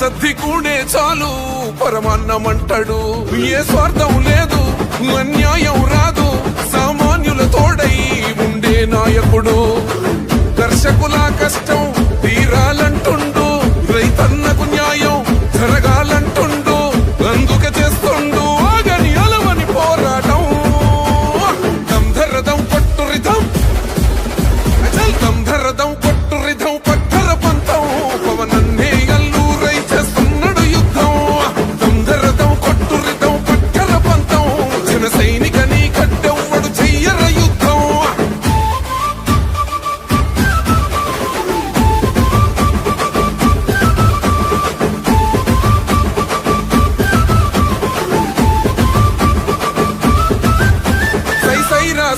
సర్దికూడే చాలు పరమాన్నమంటాడు. ఏ స్వార్థం లేదు అన్యాయం రాదు. సామాన్యుల తోడై ఉండే నాయకుడు. దర్శకుల కష్టం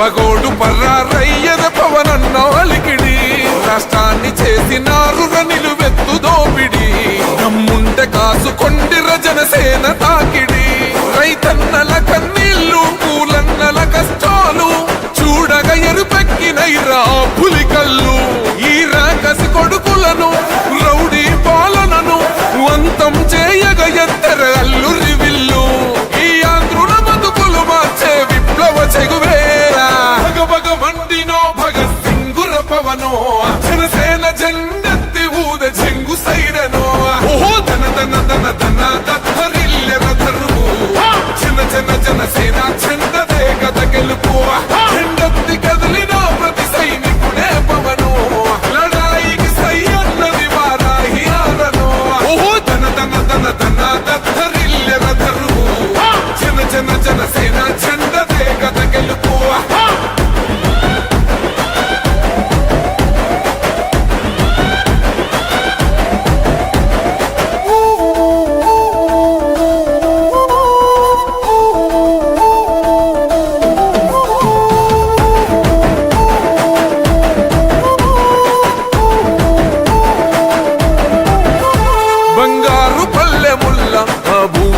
దేవగోడు పర్రారయ్యద పవనన్న నాలికిడి రాష్ట్రాన్ని చేసినారుర నిలువెత్తు దోపిడి. దమ్ముంటే కాసుకొండిర జనసేన తాకిడి. రైతన్నల కన్